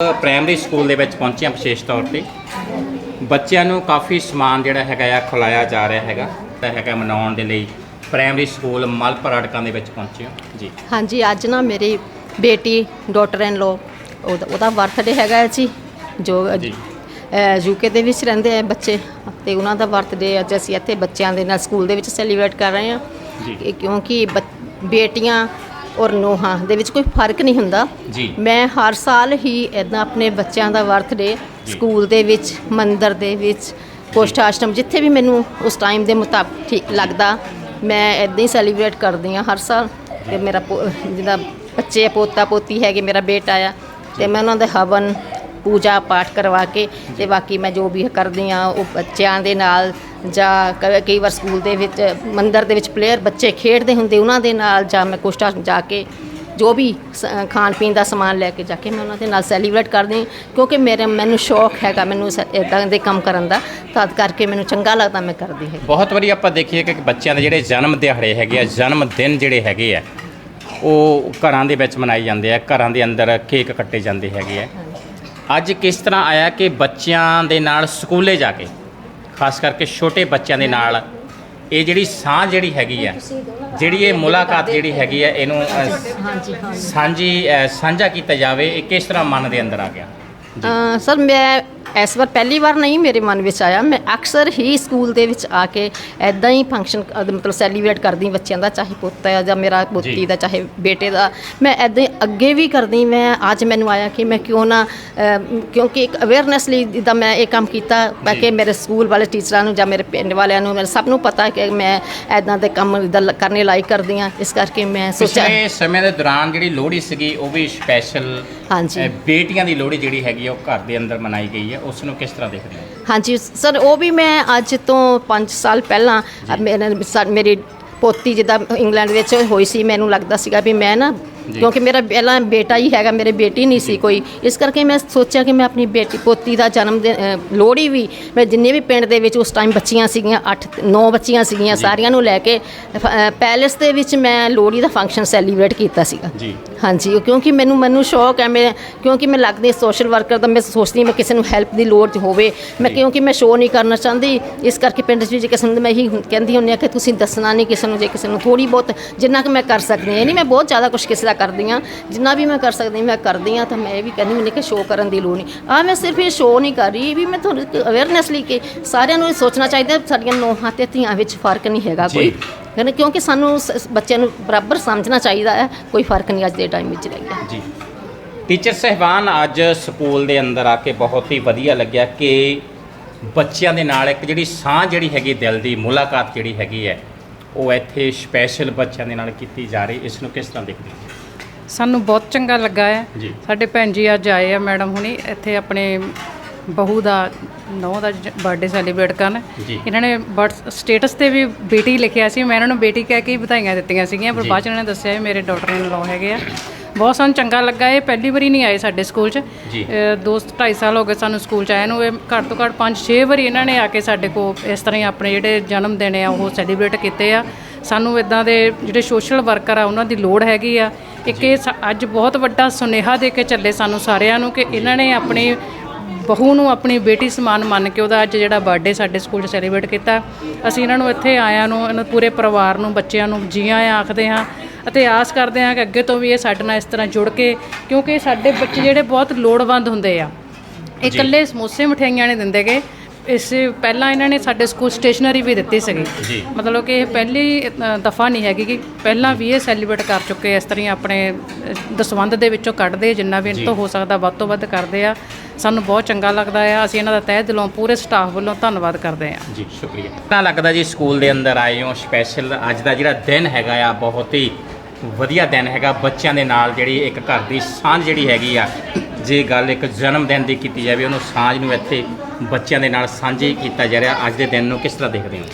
Primary school ਦੇ ਵਿੱਚ ਪਹੁੰਚੇ ਹਾਂ ਵਿਸ਼ੇਸ਼ ਤੌਰ ਤੇ। ਬੱਚਿਆਂ ਨੂੰ ਕਾਫੀ ਸਮਾਨ ਜਿਹੜਾ ਹੈਗਾ ਆ ਖਿਲਾਇਆ ਜਾ ਰਿਹਾ ਹੈਗਾ। ਤਾਂ ਹੈਗਾ ਮਨਾਉਣ ਦੇ ਲਈ ਪ੍ਰਾਇਮਰੀ ਸਕੂਲ ਮਲਪਰ ਅੜਕਾਂ ਦੇ ਵਿੱਚ ਪਹੁੰਚੇ ਹਾਂ। ਜੀ। ਹਾਂਜੀ ਅੱਜ ਨਾ ਮੇਰੀ ਬੇਟੀ ਡਾਟਰ ਇਨ ਲੋ ਉਹਦਾ ਬਰਥਡੇ ਹੈਗਾ ਜੀ। ਜੋ ਯੂਕੇ ਦੇ ਵਿੱਚ ਰਹਿੰਦੇ ਆ ਬੱਚੇ। ਤੇ ਉਹਨਾਂ ਦਾ ਬਰਥਡੇ ਅੱਜ ਅਸੀਂ ਇੱਥੇ ਬੱਚਿਆਂ ਦੇ ਨਾਲ ਸਕੂਲ ਦੇ ਵਿੱਚ ਸੈਲੀਬ੍ਰੇਟ ਕਰ ਰਹੇ ਹਾਂ। ਕਿਉਂਕਿ ਬੇਟੀਆਂ ਔਰ ਨੂੰਹਾਂ ਦੇ ਵਿੱਚ ਕੋਈ ਫ਼ਰਕ ਨਹੀਂ ਹੁੰਦਾ। ਜੀ। ਮੈਂ ਹਰ ਸਾਲ ਹੀ ਇਦਾਂ ਆਪਣੇ ਬੱਚਿਆਂ ਦਾ ਬਰਥਡੇ। ਸਕੂਲ ਦੇ ਵਿੱਚ ਮੰਦਿਰ ਦੇ ਵਿੱਚ ਕੁਸ਼ਟ ਆਸ਼ਰਮ ਜਿੱਥੇ ਵੀ ਮੈਨੂੰ ਉਸ ਟਾਈਮ ਦੇ ਮੁਤਾਬਕ ਠੀਕ ਲੱਗਦਾ ਮੈਂ ਇਦਾਂ ਹੀ ਸੈਲੀਬ੍ਰੇਟ ਕਰਦੀ ਹਾਂ ਹਰ ਸਾਲ। ਤੇ ਮੇਰਾ ਜਿਹਦਾ ਬੱਚੇ ਪੋਤਾ ਪੋਤੀ ਹੈਗੇ ਮੇਰਾ ਬੇਟਾ ਆ ਤੇ ਮੈਂ ਉਹਨਾਂ ਦੇ ਹਵਨ ਪੂਜਾ ਪਾਠ ਕਰਵਾ ਕੇ ਤੇ ਬਾਕੀ ਮੈਂ ਜੋ ਵੀ ਕਰਦੀ ਆ ਉਹ ਬੱਚਿਆਂ ਦੇ ਨਾਲ ਜਾਂ ਕ- ਕਈ ਵਾਰ ਸਕੂਲ ਦੇ ਵਿੱਚ, ਮੰਦਿਰ ਦੇ ਵਿੱਚ ਪਲੇਅਰ ਬੱਚੇ ਖੇਡਦੇ ਹੁੰਦੇ ਉਹਨਾਂ ਦੇ ਨਾਲ, ਜਾਂ ਮੈਂ ਕੁਸ਼ਟ ਜਾ ਕੇ ਜੋ ਵੀ ਸ- ਖਾਣ ਪੀਣ ਦਾ ਸਮਾਨ ਲੈ ਕੇ ਜਾ ਕੇ ਮੈਂ ਉਹਨਾਂ ਦੇ ਨਾਲ ਸੈਲੀਬ੍ਰੇਟ ਕਰਦੀ ਹਾਂ, ਕਿਉਂਕਿ ਮੇਰੇ ਮੈਨੂੰ ਸ਼ੌਕ ਹੈਗਾ ਮੈਨੂੰ ਇਦਾਂ ਦੇ ਕੰਮ ਕਰਨ ਦਾ, ਤਦ ਕਰਕੇ ਮੈਨੂੰ ਚੰਗਾ ਲੱਗਦਾ ਮੈਂ ਕਰਦੀ ਹਾਂ। ਬਹੁਤ ਵਾਰੀ ਆਪਾਂ ਦੇਖੀਏ ਕਿ ਬੱਚਿਆਂ ਦੇ ਜਿਹੜੇ ਜਨਮ ਦਿਹਾੜੇ ਹੈਗੇ ਆ, ਜਨਮ ਦਿਨ ਜਿਹੜੇ ਹੈਗੇ ਆ, ਉਹ ਘਰਾਂ ਦੇ ਵਿੱਚ ਮਨਾਏ ਜਾਂਦੇ ਆ, ਘਰਾਂ ਦੇ ਅੰਦਰ ਕੇਕ ਕੱਟੇ ਜਾਂਦੇ ਹੈਗੇ ਆ। ਅੱਜ ਕਿਸ ਤਰ੍ਹਾਂ ਆਇਆ ਕਿ ਬੱਚਿਆਂ ਦੇ ਨਾਲ ਸਕੂਲੇ ਜਾ ਕੇ ਖਾਸ ਕਰਕੇ ਛੋਟੇ ਬੱਚਿਆਂ ਦੇ ਨਾਲ। ਇਹ ਜਿਹੜੀ ਸਾਂਝ ਜਿਹੜੀ ਹੈਗੀ ਆ ਜਿਹੜੀ ਇਹ ਮੁਲਾਕਾਤ ਜਿਹੜੀ ਹੈਗੀ ਆ ਇਹਨੂੰ ਅ, ਸਾਂਝੀ ਅ, ਸਾਂਝਾ ਕੀਤਾ ਜਾਵੇ ਇਹ ਕਿਸ ਤਰ੍ਹਾਂ ਮਨ ਦੇ ਅੰਦਰ ਆ ਗਿਆ? ਸਰ ਮੈਂ ਇਸ ਵਾਰ ਪਹਿਲੀ ਵਾਰ ਨਹੀਂ ਮੇਰੇ ਮਨ ਵਿੱਚ ਆਇਆ। ਮੈਂ ਅਕਸਰ ਹੀ ਸਕੂਲ ਦੇ ਵਿੱਚ ਆ ਕੇ ਐਦਾਂ ਹੀ ਫੰਕਸ਼ਨ ਮਤਲਬ ਸੈਲੀਬ੍ਰੇਟ ਕਰਦੀ ਬੱਚਿਆਂ ਦਾ ਚਾਹੇ ਪੁੱਤ ਹੈ ਜਾਂ ਮੇਰਾ। ਪੋਤੀ ਦਾ ਚਾਹੇ ਬੇਟੇ ਦਾ। ਮੈਂ ਐਦਾਂ ਹੀ ਅੱਗੇ ਵੀ ਕਰਦੀ ਮੈਂ ਅੱਜ ਮੈਨੂੰ ਆਇਆ ਕਿ ਮੈਂ ਕਿਉਂ ਨਾ ਕਿਉਂਕਿ ਇੱਕ ਅਵੇਅਰਨੈਸ ਲਈ ਜਿੱਦਾਂ ਮੈਂ ਇਹ ਕੰਮ ਕੀਤਾ ਤਾਂ ਜੀ। ਕਿ ਮੇਰੇ ਸਕੂਲ ਵਾਲੇ ਟੀਚਰਾਂ ਨੂੰ ਜਾਂ ਮੇਰੇ ਪਿੰਡ ਵਾਲਿਆਂ ਨੂੰ ਮੇਰੇ ਸਭ ਨੂੰ ਪਤਾ ਕਿ ਮੈਂ ਐਦਾਂ ਦੇ ਕੰਮ ਕਰਨੇ ਲਾਇਕ ਕਰਦੀ ਹਾਂ। ਇਸ ਕਰਕੇ ਮੈਂ ਸੋਚਿਆ ਪਿਛਲੇ ਸਮੇਂ ਦੇ ਦੌਰਾਨ ਜਿਹੜੀ ਲੋਹੜੀ ਸੀਗੀ ਉਹ ਵੀ ਸਪੈਸ਼ਲ ਹਾਂਜੀ। ਬੇਟੀਆਂ ਦੀ ਲੋਹੜੀ ਜਿਹੜੀ ਹੈਗੀ ਆ ਉਹ ਘਰ ਦੇ ਅੰਦਰ ਮਨਾਈ ਗਈ ਹੈ ਉਸ ਨੂੰ ਕਿਸ ਤਰ੍ਹਾਂ ਦੇਖਦੇ ਹੋ ਹਾਂਜੀ ਸਰ ਉਹ ਵੀ ਮੈਂ ਅੱਜ ਤੋਂ 5 ਸਾਲ ਪਹਿਲਾਂ ਮੇਰੇ ਮੇਰੀ ਪੋਤੀ ਜਿੱਦਾਂ ਇੰਗਲੈਂਡ ਵਿੱਚ ਹੋਈ ਸੀ ਮੈਨੂੰ ਲੱਗਦਾ ਸੀਗਾ ਵੀ ਮੈਂ ਨਾ। ਕਿਉਂਕਿ ਮੇਰਾ ਪਹਿਲਾਂ ਬੇਟਾ ਹੀ ਹੈਗਾ ਮੇਰੇ ਬੇਟੀ ਨਹੀਂ ਸੀ ਕੋਈ। ਇਸ ਕਰਕੇ ਮੈਂ ਸੋਚਿਆ ਕਿ ਮੈਂ ਆਪਣੀ ਬੇਟੀ ਪੋਤੀ ਦਾ ਜਨਮ ਦਿਨ ਲੋਹੜੀ ਵੀ ਮੈਂ ਜਿੰਨੇ ਵੀ ਪਿੰਡ ਦੇ ਵਿੱਚ ਉਸ ਟਾਈਮ ਬੱਚੀਆਂ ਸੀਗੀਆਂ 8 9 ਬੱਚੀਆਂ ਸੀਗੀਆਂ। ਸਾਰੀਆਂ ਨੂੰ ਲੈ ਕੇ ਪੈਲੇਸ ਦੇ ਵਿੱਚ ਮੈਂ ਲੋਹੜੀ ਦਾ ਫੰਕਸ਼ਨ ਸੈਲੀਬ੍ਰੇਟ ਕੀਤਾ ਸੀਗਾ। ਜੀ। ਹਾਂਜੀ ਕਿਉਂਕਿ ਮੈਨੂੰ ਮੈਨੂੰ ਸ਼ੌਕ ਹੈ ਮੈਂ ਕਿਉਂਕਿ ਮੈਂ ਲੱਗਦੀ ਸੋਸ਼ਲ ਵਰਕਰ ਦਾ ਮੈਂ ਸੋਚਦੀ ਮੈਂ ਕਿਸੇ ਨੂੰ ਹੈਲਪ ਦੀ ਲੋੜ ਹੋਵੇ। ਮੈਂ। ਕਿਉਂਕਿ ਮੈਂ ਸ਼ੋਅ ਨਹੀਂ ਕਰਨਾ ਚਾਹੁੰਦੀ ਇਸ ਕਰਕੇ ਪਿੰਡ 'ਚ ਵੀ ਜੇ ਕਿਸੇ ਨੂੰ ਮੈਂ ਇਹੀ ਹੁੰ- ਕਹਿੰਦੀ ਹੁੰਦੀ ਆ ਕਿ ਤੁਸੀਂ ਦੱਸਣਾ ਨਹੀਂ ਕਿਸੇ ਨੂੰ ਜੇ ਕਿਸੇ ਨੂੰ ਥੋੜੀ ਬਹੁਤ ਜਿੰਨਾ ਕਿ ਮੈਂ ਕਰ ਸਕਦੀ ਹਾਂ। ਇਹ ਨਹੀਂ ਮੈਂ ਬਹੁਤ ਜ਼ਿਆਦਾ ਕੁਝ ਕਿਸੇ ਦਾ ਕਰਦੀ ਹਾਂ ਜਿੰਨਾ ਵੀ ਮੈਂ ਕਰ ਸਕਦੀ ਮੈਂ ਕਰਦੀ ਹਾਂ ਤਾਂ ਮੈਂ ਇਹ ਵੀ ਕਹਿੰਦੀ ਮੈਨੂੰ ਕਿ ਸ਼ੋਅ ਕਰਨ ਦੀ ਲੋੜ ਨਹੀਂ। ਆ ਮੈਂ ਸਿਰਫ ਇਹ ਸ਼ੋਅ ਨਹੀਂ ਕਰ ਰਹੀ ਇਹ ਵੀ ਮੈਂ ਤੁਹਾਨੂੰ ਅਵੇਅਰਨੈਸ ਲਈ ਕਿ ਸਾਰਿਆਂ ਨੂੰ ਇਹ ਸੋਚਣਾ ਚਾਹੀਦਾ ਸਾਡੀਆਂ ਨੌਹਾਂ ਤੇ ਧੀਆਂ ਵਿੱਚ ਫ਼ਰਕ ਨਹੀਂ ਹੈਗਾ। ਕੋਈ। ਕਹਿੰਦੇ ਕਿਉਂਕਿ ਸਾਨੂੰ ਬੱਚਿਆਂ ਨੂੰ ਬਰਾਬਰ ਸਮਝਣਾ ਚਾਹੀਦਾ ਹੈ ਕੋਈ ਫ਼ਰਕ ਨਹੀਂ ਅੱਜ ਦੇ ਟਾਈਮ ਵਿੱਚ ਰਹਿ ਗਿਆ। ਜੀ। ਟੀਚਰ ਸਹਿਬਾਨ ਅੱਜ ਸਕੂਲ ਦੇ ਅੰਦਰ ਆ ਕੇ ਬਹੁਤ ਹੀ ਵਧੀਆ ਲੱਗਿਆ ਕਿ ਬੱਚਿਆਂ ਦੇ ਨਾਲ ਇੱਕ ਜਿਹੜੀ ਸਾਂਝ ਜਿਹੜੀ ਹੈਗੀ ਦਿਲ ਦੀ ਮੁਲਾਕਾਤ ਜਿਹੜੀ ਹੈਗੀ ਹੈ ਉਹ ਇੱਥੇ ਸਪੈਸ਼ਲ ਬੱਚਿਆਂ ਦੇ ਨਾਲ ਕੀਤੀ ਜਾ ਰਹੀ ਇਸ ਨੂੰ ਕਿਸ ਤਰ੍ਹਾਂ ਦੇਖਦੇ ਹੋ? ਸਾਨੂੰ ਬਹੁਤ ਚੰਗਾ ਲੱਗਾ ਹੈ ਜੀ। ਸਾਡੇ ਭੈਣ ਜੀ ਅੱਜ ਆਏ ਆ ਮੈਡਮ ਹੁਣੀ ਇੱਥੇ ਆਪਣੇ ਬਹੂ ਦਾ ਨੌ ਦਾ ਬਰਥਡੇ ਸੈਲੀਬ੍ਰੇਟ ਕਰਨ ਜੀ। ਇਹਨਾਂ ਨੇ ਬਰਥ ਸਟੇਟਸ ਤੇ ਵੀ ਬੇਟੀ ਲਿਖਿਆ ਸੀ ਮੈਂ ਇਹਨਾਂ ਨੂੰ ਬੇਟੀ ਕਹਿ ਕੇ ਹੀ ਵਧਾਈਆਂ ਦਿੱਤੀਆਂ ਸੀਗੀਆਂ ਪਰ ਜੀ। ਬਾਅਦ ਚ ਇਹਨਾਂ ਨੇ ਦੱਸਿਆ ਵੀ ਮੇਰੇ ਡਾਟਰ ਇਨ ਲਾਅ ਹੈਗੇ ਆ ਬਹੁਤ ਸਾਨੂੰ ਚੰਗਾ ਲੱਗਾ ਇਹ ਪਹਿਲੀ ਵਾਰੀ ਨਹੀਂ ਆਏ ਸਾਡੇ ਸਕੂਲ 'ਚ ਜੀ। ਅ, ਦੋ ਢਾਈ ਸਾਲ ਹੋ ਗਏ ਸਾਨੂੰ ਸਕੂਲ 'ਚ ਆਏ ਨੂੰ ਇਹ ਘੱਟ ਤੋਂ ਘੱਟ 5-6 ਵਾਰੀ ਇਹਨਾਂ ਨੇ ਆ ਕੇ ਸਾਡੇ ਕੋਲ ਇਸ ਤਰ੍ਹਾਂ ਹੀ ਆਪਣੇ ਜਿਹੜੇ ਜਨਮ ਦਿਨ ਆ ਉਹ ਸੈਲੀਬ੍ਰੇਟ ਕੀਤੇ ਆ ਸਾਨੂੰ ਇਦਾਂ ਦੇ ਜਿਹੜੇ ਸੋਸ਼ਲ ਵਰਕਰ ਆ ਉਹਨਾਂ ਦੀ ਲੋੜ ਹੈਗੀ ਆ ਇੱਕ ਇਹ ਸਾ- ਅੱਜ ਬਹੁਤ ਵੱਡਾ ਸੁਨੇਹਾ ਦੇ ਕੇ ਚੱਲੇ ਸਾਨੂੰ ਸਾਰਿਆਂ ਨੂੰ ਕਿ ਇਹਨਾਂ ਨੇ ਆਪਣੀ ਬਹੂ ਨੂੰ ਆਪਣੀ ਬੇਟੀ ਸਮਾਨ ਮੰਨ ਕੇ ਉਹਦਾ ਅੱਜ ਜਿਹੜਾ ਬਰਥਡੇ ਸਾਡੇ ਸਕੂਲ 'ਚ ਸੈਲੀਬ੍ਰੇਟ ਕੀਤਾ। ਅਸੀਂ ਇਹਨਾਂ ਨੂੰ ਇੱਥੇ ਆਇਆਂ ਨੂੰ ਇਹਨਾਂ ਪੂਰੇ ਪਰਿਵਾਰ ਨੂੰ ਬੱਚਿਆਂ ਨੂੰ ਜੀ ਆਇਆਂ ਆਖਦੇ ਹਾਂ ਅਤੇ ਆਸ ਕਰਦੇ ਹਾਂ ਕਿ ਅੱਗੇ ਤੋਂ ਵੀ ਇਹ ਸਾਡੇ ਨਾਲ ਇਸ ਤਰ੍ਹਾਂ ਜੁੜ ਕੇ ਕਿਉਂਕਿ ਸਾਡੇ ਬੱਚੇ ਜਿਹੜੇ ਬਹੁਤ ਲੋੜਵੰਦ ਹੁੰਦੇ ਆ। ਇਹ। ਇਕੱਲੇ ਸਮੋਸੇ ਮਠਿਆਈਆਂ ਨਹੀਂ ਦਿੰਦੇਗੇ ਇਸ ਪਹਿਲਾਂ ਇਹਨਾਂ ਨੇ ਸਾਡੇ ਸਕੂਲ ਸਟੇਸ਼ਨਰੀ ਵੀ ਦਿੱਤੀ ਸੀਗੀ। ਜੀ। ਮਤਲਬ ਕਿ ਇਹ ਪਹਿਲੀ ਦਫਾ ਨਹੀਂ ਹੈਗੀ ਕਿ ਪਹਿਲਾਂ ਵੀ ਇਹ ਸੈਲੀਬ੍ਰੇਟ ਕਰ ਚੁੱਕੇ ਇਸ ਤਰ੍ਹਾਂ ਹੀ ਆਪਣੇ ਅ, ਦਸਵੰਧ ਦੇ ਵਿੱਚੋਂ ਕੱਢਦੇ ਜਿੰਨਾ ਵੀ। ਇਹਨਾਂ ਤੋਂ ਹੋ ਸਕਦਾ ਵੱਧ ਤੋਂ ਵੱਧ ਕਰਦੇ ਆ। ਸਾਨੂੰ ਬਹੁਤ ਚੰਗਾ ਲੱਗਦਾ ਆ। ਅਸੀਂ ਇਹਨਾਂ ਦਾ ਤਹਿ ਦਿਲੋਂ ਪੂਰੇ ਸਟਾਫ ਵੱਲੋਂ ਧੰਨਵਾਦ ਕਰਦੇ ਆ। ਜੀ ਸ਼ੁਕਰੀਆ। ਕਿੰਨਾ ਲੱਗਦਾ ਜੀ ਸਕੂਲ ਦੇ ਅੰਦਰ ਆਏ ਹੋ ਸਪੈਸ਼ਲ ਅੱਜ ਦਾ ਜਿਹੜਾ ਦਿਨ ਹੈਗਾ ਆ ਬਹੁਤ ਹੀ ਵਧੀਆ ਦਿਨ ਹੈਗਾ। ਬੱਚਿਆਂ ਦੇ ਨਾਲ ਜਿਹੜੀ ਇੱਕ ਘਰ ਦੀ ਸਾਂਝ ਜਿਹੜੀ ਹੈਗੀ ਆ ਜੇ ਗੱਲ ਇੱਕ ਜਨਮ ਦਿਨ ਦੀ ਕੀਤੀ ਜਾਵੇ, ਉਹਨੂੰ ਸਾਂਝ ਨੂੰ ਇੱਥੇ ਬੱਚਿਆਂ ਦੇ ਨਾਲ ਸਾਂਝੀ ਕੀਤਾ ਜਾ ਰਿਹਾ। ਅੱਜ ਦੇ ਦਿਨ ਨੂੰ ਕਿਸ ਤਰ੍ਹਾਂ ਦੇਖਦੇ ਹੋ?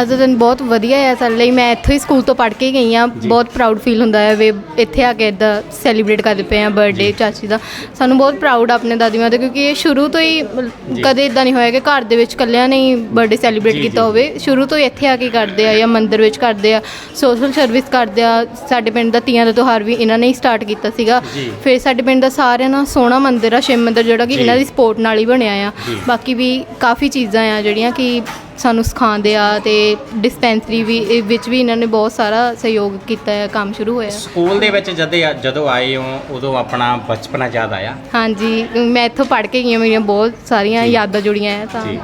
ਅੱਜ ਦਾ ਦਿਨ ਬਹੁਤ ਵਧੀਆ ਹੈ ਸਾਡੇ ਲਈ ਮੈਂ ਇੱਥੋਂ ਹੀ ਸਕੂਲ ਤੋਂ ਪੜ੍ਹ ਕੇ ਗਈ ਆ ਬਹੁਤ ਪ੍ਰਾਊਡ ਫੀਲ ਹੁੰਦਾ ਹੈ ਵੀ ਇੱਥੇ ਆ ਕੇ ਇਦਾਂ ਸੈਲੀਬ੍ਰੇਟ ਕਰਦੇ ਪਏ ਆ ਬਰਥਡੇ ਚਾਚੀ ਦਾ ਸਾਨੂੰ ਬਹੁਤ ਪ੍ਰਾਊਡ ਆਪਣੇ ਦਾਦੀ ਮਾਂ ਤੇ ਕਿਉਂਕਿ ਇਹ ਸ਼ੁਰੂ ਤੋਂ ਹੀ ਮਤਲਬ। ਕਦੇ ਇਦਾਂ ਨਹੀਂ ਹੋਇਆ ਕਿ ਘਰ ਦੇ ਵਿੱਚ ਇਕੱਲਿਆਂ ਨੇ ਹੀ ਬਰਥਡੇ ਸੈਲੀਬ੍ਰੇਟ ਕੀਤਾ। ਹੋਵੇ ਸ਼ੁਰੂ ਤੋਂ ਹੀ ਇੱਥੇ ਆ ਕੇ ਕਰਦੇ ਆ ਜਾਂ ਮੰਦਿਰ ਵਿੱਚ ਕਰਦੇ ਆ ਸੋਸ਼ਲ ਸਰਵਿਸ ਕਰਦੇ ਆ ਸਾਡੇ ਪਿੰਡ ਦਾ ਤੀਆਂ ਦਾ ਤਿਉਹਾਰ ਵੀ ਇਹਨਾਂ ਨੇ ਹੀ ਸਟਾਰਟ ਕੀਤਾ ਸੀਗਾ। ਫਿਰ ਸਾਡੇ ਪਿੰਡ ਦਾ ਸਾਰਿਆਂ ਨਾਲ ਸੋਹਣਾ ਮੰਦਿਰ ਆ ਸ਼ਿਵ ਮੰਦਿਰ ਜਿਹੜਾ ਕਿ। ਇਹਨਾਂ ਦੀ ਸਪੋਰਟ ਨਾਲ ਹੀ ਬਣਿਆ ਆ। ਬਾਕੀ ਵੀ ਕਾਫੀ ਚੀਜ਼ਾਂ ਆ ਜਿਹੜੀਆਂ ਕਿ ਸਾਨੂੰ ਸਿਖਾਉਂਦੇ ਆ ਤੇ ਡਿਸਪੈਂਸਰੀ ਵੀ ਇਹ ਵਿੱਚ ਵੀ ਇਹਨਾਂ ਨੇ ਬਹੁਤ ਸਾਰਾ ਸਹਿਯੋਗ ਕੀਤਾ ਹੈ ਕੰਮ ਸ਼ੁਰੂ ਹੋਇਆ ਸਕੂਲ ਦੇ ਵਿੱਚ ਜਦ ਜਦੋਂ ਆਏ ਹੋ ਉਦੋਂ ਆਪਣਾ ਬਚਪਨਾ ਯਾਦ ਆਇਆ ਹਾਂਜੀ ਮੈਂ ਇੱਥੋਂ ਪੜ੍ਹ ਕੇ ਗਈ ਹਾਂ ਮੇਰੀਆਂ ਬਹੁਤ ਸਾਰੀਆਂ ਜੀ। ਯਾਦਾਂ ਜੁੜੀਆਂ ਆ ਤਾਂ ਜੀ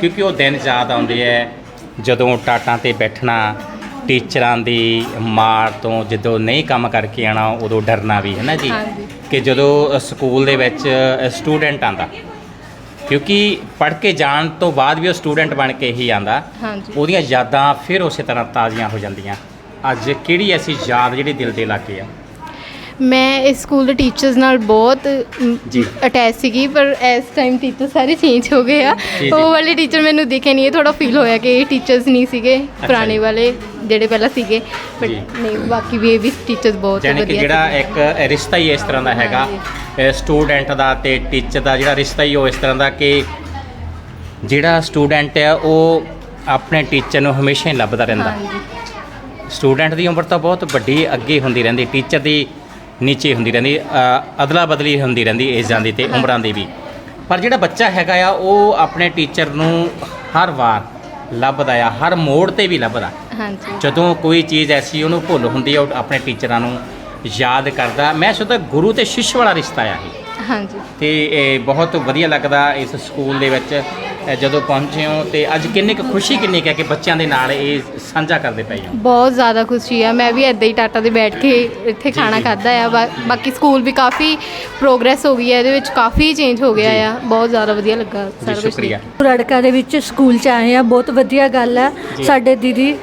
ਕਿਉਂਕਿ ਉਹ ਦਿਨ ਯਾਦ ਆਉਂਦੇ ਐ ਜਦੋਂ ਟਾਟਾਂ ਤੇ ਬੈਠਣਾ ਟੀਚਰਾਂ ਦੀ ਮਾਰ ਤੋਂ ਜਦੋਂ ਨਹੀਂ ਕੰਮ ਕਰਕੇ ਆਣਾ ਉਦੋਂ ਡਰਨਾ ਵੀ ਹੈ ਨਾ ਜੀ ਹਾਂਜੀ। ਕਿ ਜਦੋਂ ਅ, ਸਕੂਲ ਦੇ ਵਿੱਚ ਸਟੂਡੈਂਟ ਆਂਦਾ ਕਿਉਂਕਿ ਪੜ੍ਹ ਕੇ ਜਾਣ ਤੋਂ ਬਾਅਦ ਵੀ ਉਹ ਸਟੂਡੈਂਟ ਬਣ ਕੇ ਹੀ ਆਂਦਾ। ਹਾਂਜੀ। ਉਹਦੀਆਂ ਯਾਦਾਂ ਫਿਰ ਉਸੇ ਤਰ੍ਹਾਂ ਤਾਜ਼ੀਆਂ ਹੋ ਜਾਂਦੀਆਂ। ਅੱਜ ਕਿਹੜੀ ਐਸੀ ਯਾਦ ਜਿਹੜੀ ਦਿਲ ਤੇ ਲੱਗੇ ਆ? ਮੈਂ ਇਸ ਸਕੂਲ ਦੇ ਟੀਚਰਸ ਨਾਲ ਬਹੁਤ ਜੀ। ਅਟੈਚ ਸੀਗੀ ਪਰ ਇਸ ਟਾਈਮ ਟੀਚਰ ਸਾਰੇ ਚੇਂਜ ਹੋ ਗਏ ਆ ਜੀ, ਜੀ। ਉਹ ਵਾਲੇ ਟੀਚਰ ਮੈਨੂੰ ਦਿਖੇ ਨਹੀਂ ਥੋੜਾ ਫੀਲ ਹੋਇਆ ਕਿ ਇਹ ਟੀਚਰਸ ਨਹੀਂ ਸੀਗੇ ਪੁਰਾਣੇ। ਵਾਲੇ ਜਿਹੜੇ ਪਹਿਲਾਂ ਸੀਗੇ ਬਟ ਜੀ। ਨਹੀਂ ਬਾਕੀ ਵੀ ਇਹ ਵੀ ਟੀਚਰਸ ਬਹੁਤ ਯਾਨੀ ਕਿ ਵਧੀਆ ਜਿਹੜਾ। ਇੱਕ ਰਿਸ਼ਤਾ ਹੀ ਇਸ ਤਰ੍ਹਾਂ ਦਾ ਹੈਗਾ ਸਟੂਡੈਂਟ ਦਾ ਤੇ ਟੀਚਰ ਦਾ ਜਿਹੜਾ ਰਿਸ਼ਤਾ ਹੀ ਉਹ ਇਸ ਤਰ੍ਹਾਂ ਦਾ ਕਿ ਜਿਹੜਾ ਸਟੂਡੈਂਟ ਹੈ ਉਹ ਆਪਣੇ ਟੀਚਰ ਨੂੰ ਹਮੇਸ਼ਾ ਹੀ ਲੱਭਦਾ ਰਹਿੰਦਾ ਹਾਂਜੀ ਸਟੂਡੈਂਟ ਦੀ ਉਮਰ ਤਾਂ ਬਹੁਤ ਵੱਡੀ ਅੱਗੇ ਹੁੰਦੀ ਰਹਿੰਦੀ ਟੀਚਰ ਦੀ ਨੀਚੇ ਹੁੰਦੀ ਰਹਿੰਦੀ ਅਦਲਾ ਬਦਲੀ ਹੁੰਦੀ ਰਹਿੰਦੀ ਏਜਾਂ ਦੀ ਤੇ ਉਮਰਾਂ ਦੀ ਵੀ। ਪਰ ਜਿਹੜਾ ਬੱਚਾ ਹੈਗਾ ਆ ਉਹ ਆਪਣੇ ਟੀਚਰ ਨੂੰ ਹਰ ਵਾਰ ਲੱਭਦਾ ਆ ਹਰ ਮੋੜ ਤੇ ਵੀ ਲੱਭਦਾ। ਹਾਂਜੀ। ਜਦੋਂ ਕੋਈ ਚੀਜ਼ ਐਸੀ ਉਹਨੂੰ ਭੁੱਲ ਹੁੰਦੀ ਹੈ ਉਹ ਆਪਣੇ ਟੀਚਰਾਂ ਨੂੰ ਯਾਦ ਕਰਦਾ। ਮੈਂ ਸੋਚਦਾ ਗੁਰੂ ਤੇ ਸ਼ਿਸ਼ ਵਾਲਾ ਰਿਸ਼ਤਾ ਆ ਇਹ। ਹਾਂਜੀ। ਤੇ ਇਹ ਬਹੁਤ ਵਧੀਆ ਲੱਗਦਾ ਇਸ ਸਕੂਲ ਦੇ ਵਿੱਚ। ਜਦੋਂ ਪਹੁੰਚੇ ਹੋ ਤੇ ਅੱਜ ਕਿੰਨੀ ਕੁ ਖੁਸ਼ੀ ਕਿੰਨੀ ਕੁ ਹੈ ਕਿ ਬੱਚਿਆਂ ਦੇ ਨਾਲ ਇਹ ਸਾਂਝਾ ਕਰਦੇ ਪਏ ਹੋ? ਬਹੁਤ ਜ਼ਿਆਦਾ ਖੁਸ਼ੀ ਆ। ਮੈਂ ਵੀ ਇੱਦਾਂ ਹੀ ਟਾਟਾ ਦੇ ਬੈਠ ਕੇ ਇੱਥੇ ਜੀ, ਖਾਣਾ ਜੀ। ਖਾਦਾ ਆ। ਬਾ- ਬਾਕੀ ਸਕੂਲ ਵੀ ਕਾਫੀ ਪ੍ਰੋਗਰੈਸ ਹੋ ਗਈ ਹੈ ਇਹਦੇ ਵਿੱਚ ਕਾਫੀ ਚੇਂਜ ਹੋ ਗਿਆ ਜੀ। ਆ। ਬਹੁਤ ਜ਼ਿਆਦਾ ਵਧੀਆ ਲੱਗਾ। ਜੀ ਸਾਰਾ ਕੁਝ ਸ਼ੁਕਰੀਆ। ਰੜਕਾ ਦੇ ਵਿੱਚ ਸਕੂਲ ਚ ਆਏ ਆ। ਬਹੁਤ ਵਧੀਆ ਗੱਲ ਹੈ ਜੀ। ਸਾਡੇ ਦੀਦੀ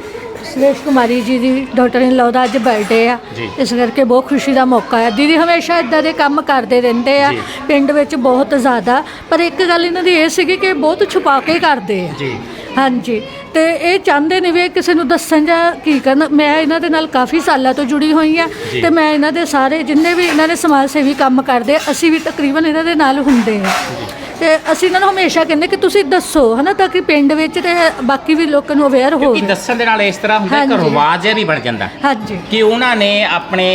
ਸੁਰੇਸ਼ ਕੁਮਾਰੀ ਜੀ ਦੀ ਡਾਕਟਰ ਇਨ ਲਾਅ ਦਾ ਅੱਜ ਬਰਥਡੇ ਆ। ਜੀ। ਇਸ ਕਰਕੇ ਬਹੁਤ ਖੁਸ਼ੀ ਦਾ ਮੌਕਾ ਹੈ ਦੀਦੀ ਹਮੇਸ਼ਾ ਇਦਾਂ ਦੇ ਕੰਮ ਕਰਦੇ ਰਹਿੰਦੇ ਆ। ਜੀ। ਪਿੰਡ ਵਿੱਚ ਬਹੁਤ ਜ਼ਿਆਦਾ। ਪਰ ਇੱਕ ਗੱਲ ਇਹਨਾਂ ਦੀ ਇਹ ਸੀਗੀ ਕਿ ਬਹੁਤ ਛੁਪਾ ਕੇ ਕਰਦੇ ਆ। ਜੀ। ਹਾਂਜੀ। ਤੇ ਇਹ ਚਾਹੁੰਦੇ ਨੇ ਵੀ ਇਹ ਕਿਸੇ ਨੂੰ ਦੱਸਣ ਜਾਂ ਕੀ ਕਰਨ। ਮੈਂ ਇਹਨਾਂ ਦੇ ਨਾਲ ਕਾਫੀ ਸਾਲਾਂ ਤੋਂ ਜੁੜੀ ਹੋਈ ਆ। ਜੀ। ਤੇ ਮੈਂ ਇਹਨਾਂ ਦੇ ਸਾਰੇ ਜਿੰਨੇ ਵੀ ਇਹਨਾਂ ਦੇ ਸਮਾਜ ਸੇਵੀ ਕੰਮ ਕਰਦੇ ਆ, ਅਸੀਂ ਵੀ ਤਕਰੀਬਨ ਇਹਨਾਂ ਦੇ ਨਾਲ ਹੁੰਦੇ ਆ। ਤੇ ਅਸੀਂ ਇਹਨਾਂ ਨੂੰ ਹਮੇਸ਼ਾ ਕਹਿੰਦੇ ਕਿ ਤੁਸੀਂ ਦੱਸੋ ਹਨਾ ਤਾਂ ਕਿ ਪਿੰਡ ਵਿੱਚ ਤੇ ਬਾਕੀ ਵੀ ਲੋਕਾਂ ਨੂੰ ਅਵੇਅਰ ਕਿਉਂਕਿ ਹੋਵੇ ਦੱਸਣ ਦੇ ਨਾਲ ਇਸ ਤਰ੍ਹਾਂ ਹੁੰਦਾ ਇੱਕ ਹਾਂਜੀ। ਰਿਵਾਜ ਜਿਹਾ ਵੀ ਬਣ ਜਾਂਦਾ। ਹਾਂਜੀ। ਕਿ ਉਹਨਾਂ ਨੇ ਆਪਣੇ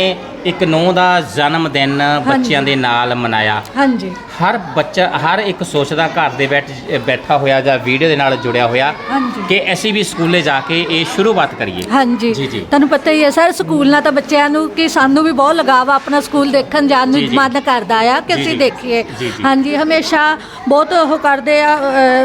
ਇੱਕ ਨੂੰਹ ਦਾ ਜਨਮ ਦਿਨ ਬੱਚਿਆਂ ਦੇ ਨਾਲ ਮਨਾਇਆ। ਹਾਂਜੀ। ਹਰ ਬੱਚਾ ਹਰ ਇੱਕ ਸੋਚਦਾ ਘਰ ਦੇ ਬੈਠ ਬੈਠਾ ਹੋਇਆ ਜਾਂ ਵੀਡੀਓ ਦੇ ਨਾਲ ਜੁੜਿਆ ਹੋਇਆ ਹਾਂਜੀ। ਕਿ ਅਸੀਂ ਵੀ ਸਕੂਲੇ ਜਾ ਕੇ ਇਹ ਸ਼ੁਰੂਆਤ ਕਰੀਏ ਹਾਂਜੀ ਜੀ, ਜੀ। ਤੁਹਾਨੂੰ ਪਤਾ ਹੀ ਹੈ ਸਰ ਸਕੂਲ ਨਾਲ ਤਾਂ ਬੱਚਿਆਂ ਨੂੰ ਕਿ ਸਾਨੂੰ ਵੀ ਬਹੁਤ ਲਗਾਵ ਆ ਆਪਣਾ ਸਕੂਲ ਦੇਖਣ ਜਾਣ ਨੂੰ ਜੀ। ਮਨ ਕਰਦਾ ਆ ਕਿ ਜੀ, ਅਸੀਂ ਜੀ। ਦੇਖੀਏ ਜੀ, ਜੀ। ਹਾਂਜੀ ਹਮੇਸ਼ਾ ਬਹੁਤ ਉਹ ਕਰਦੇ ਆ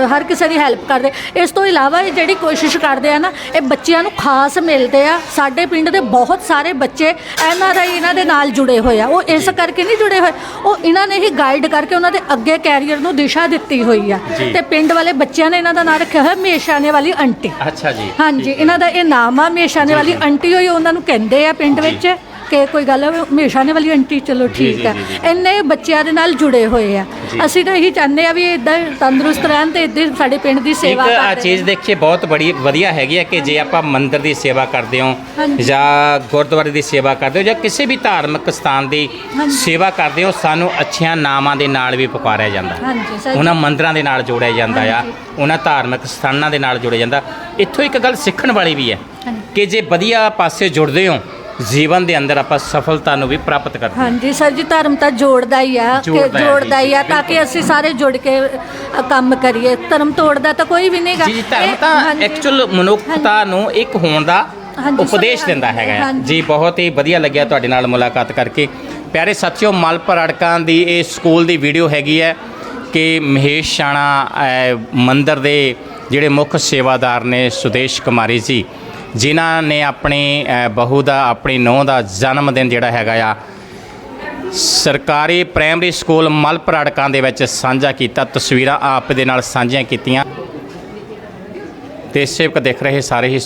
ਹਰ ਕਿਸੇ ਦੀ ਹੈਲਪ ਕਰਦੇ ਇਸ ਤੋਂ ਇਲਾਵਾ ਇਹ ਜਿਹੜੀ ਕੋਸ਼ਿਸ਼ ਕਰਦੇ ਆ ਨਾ ਇਹ ਬੱਚਿਆਂ ਨੂੰ ਖਾਸ ਮਿਲਦੇ ਆ ਸਾਡੇ ਪਿੰਡ ਦੇ ਬਹੁਤ ਸਾਰੇ ਬੱਚੇ ਐਨ ਆਰ ਆਈ ਇਹਨਾਂ ਦੇ ਨਾਲ ਜੁੜੇ ਹੋਏ ਆ ਉਹ ਇਸ ਕਰਕੇ ਨਹੀਂ ਜੁੜੇ ਹੋਏ ਉਹ ਇਹਨਾਂ ਨੇ ਹੀ ਗਾਈਡ ਕਰਕੇ ਉਹਨਾਂ ਦੇ ਅੱਗੇ ਕੈਰੀਅਰ ਨੂੰ ਦਿਸ਼ਾ ਦਿੱਤੀ ਹੋਈ ਆ ਜੀ। ਤੇ ਪਿੰਡ ਵਾਲੇ ਬੱਚਿਆਂ ਨੇ ਇਹਨਾਂ ਦਾ ਨਾਮ ਰੱਖਿਆ ਹੋਇਆ ਮੇਸ਼ਾਨੇ ਵਾਲੀ ਆਂਟੀ ਅੱਛਾ ਜੀ ਹਾਂਜੀ। ਇਹਨਾਂ ਦਾ ਇਹ ਨਾਮ ਆ ਮੇਸ਼ਾਨੇ ਵਾਲੀ। ਆਂਟੀ ਹੋਈ ਉਹਨਾਂ ਨੂੰ ਕਹਿੰਦੇ ਆ ਪਿੰਡ। ਵਿੱਚ ਕਿ ਕੋਈ ਗੱਲ ਮੇਸ਼ਾਨੇ ਵਾਲੀ ਆਂਟੀ ਚਲੋ ਠੀਕ ਆ। ਇੰਨੇ ਬੱਚਿਆਂ ਦੇ ਨਾਲ ਜੁੜੇ ਹੋਏ ਆ। ਅਸੀਂ ਤਾਂ ਇਹੀ ਚਾਹੁੰਦੇ ਆ ਵੀ ਇਦਾਂ ਤੰਦਰੁਸਤ ਰਹਿਣ ਤੇ ਇਦਾਂ ਸਾਡੇ ਪਿੰਡ ਦੀ ਇੱਕ ਸੇਵਾ ਆ ਕਰਦੇ ਚੀਜ਼ ਦੇਖੀਏ ਬਹੁਤ ਬੜੀ ਵਧੀਆ ਹੈਗੀ ਹੈ ਕਿ ਜੇ ਆਪਾਂ ਮੰਦਿਰ ਦੀ ਸੇਵਾ ਕਰਦੇ ਹੋ। ਜਾਂ ਗੁਰਦੁਆਰੇ ਦੀ ਸੇਵਾ ਕਰਦੇ ਹੋ ਜਾਂ ਕਿਸੇ ਵੀ ਧਾਰਮਿਕ ਸਥਾਨ ਦੀ। ਸੇਵਾ ਕਰਦੇ ਹੋ ਸਾਨੂੰ ਅੱਛੀਆਂ ਨਾਮਾਂ ਦੇ ਨਾਲ ਵੀ ਪੁਕਾਰਿਆ ਜਾਂਦਾ ਉਹਨਾਂ ਮੰਦਿਰਾਂ ਦੇ ਨਾਲ ਜੋੜਿਆ ਜਾਂਦਾ ਆ। ਉਹਨਾਂ ਧਾਰਮਿਕ ਸਥਾਨਾਂ ਦੇ ਨਾਲ ਜੋੜਿਆ ਜਾਂਦਾ ਇੱਥੋਂ ਇੱਕ ਗੱਲ ਸਿੱਖਣ ਵਾਲੀ ਵੀ ਹੈ। ਕਿ ਜੇ ਵਧੀਆ ਪਾਸੇ ਜੁੜਦੇ ਹੋ ਜੀਵਨ ਦੇ ਅੰਦਰ ਆਪਾਂ ਸਫਲਤਾ ਨੂੰ ਵੀ ਪ੍ਰਾਪਤ ਕਰਦੇ ਹਾਂ। ਹਾਂਜੀ ਸਰ ਜੀ ਧਰਮ ਤਾਂ ਜੋੜਦਾ ਹੀ ਆ ਕਿ ਜੋੜਦਾ ਹੈ ਜੋੜਦਾ ਹੀ ਆ ਤਾਂ ਕਿ ਅਸੀਂ ਸਾਰੇ ਜੁੜ ਕੇ ਅ, ਕੰਮ ਕਰੀਏ। ਧਰਮ ਤੋੜਦਾ ਤਾਂ ਕੋਈ ਵੀ ਨਹੀਂਗਾ। ਜੀ ਜੀ ਧਰਮ ਤਾਂ ਐਕਚੁਅਲ ਮਨੁੱਖਤਾ ਨੂੰ ਇੱਕ ਹੋਣ ਦਾ ਹਾਂਜੀ, ਉਪਦੇਸ਼ ਦਿੰਦਾ ਹੈਗਾ ਹੈ। ਹਾਂਜੀ। ਜੀ ਬਹੁਤ ਹੀ ਵਧੀਆ ਲੱਗਿਆ ਤੁਹਾਡੇ ਨਾਲ ਮੁਲਾਕਾਤ ਕਰਕੇ। ਪਿਆਰੇ ਸਾਥੀਓ ਮਲਪਰ ਅੜਕਾਂ ਦੀ ਇਹ ਸਕੂਲ ਦੀ ਵੀਡੀਓ ਹੈਗੀ ਹੈ ਕਿ ਮਹੇਸ਼ ਸ਼ਾਣਾ ਮੰਦਿਰ ਦੇ ਜਿਹੜੇ ਮੁੱਖ ਸੇਵਾਦਾਰ ਨੇ ਸੁਦੇਸ਼ ਕੁਮਾਰੀ ਜੀ। ਜਿਨ੍ਹਾਂ ਨੇ ਆਪਣੇ ਅਹ, ਬਹੂ ਦਾ ਆਪਣੀ ਨੂੰਹ ਦਾ ਜਨਮ ਦਿਨ ਜਿਹੜਾ ਹੈਗਾ ਆ ਸਰਕਾਰੀ ਪ੍ਰਾਇਮਰੀ ਸਕੂਲ ਮਲਪਰਾੜਕਾਂ ਦੇ ਵਿੱਚ ਸਾਂਝਾ ਕੀਤਾ ਤਸਵੀਰਾਂ ਆਪ ਦੇ ਨਾਲ ਸਾਂਝੀਆਂ ਕੀਤੀਆਂ। ਤੇ ਸੇਵਕ ਦੇਖ ਰਹੇ ਸਾਰੇ ਹੀ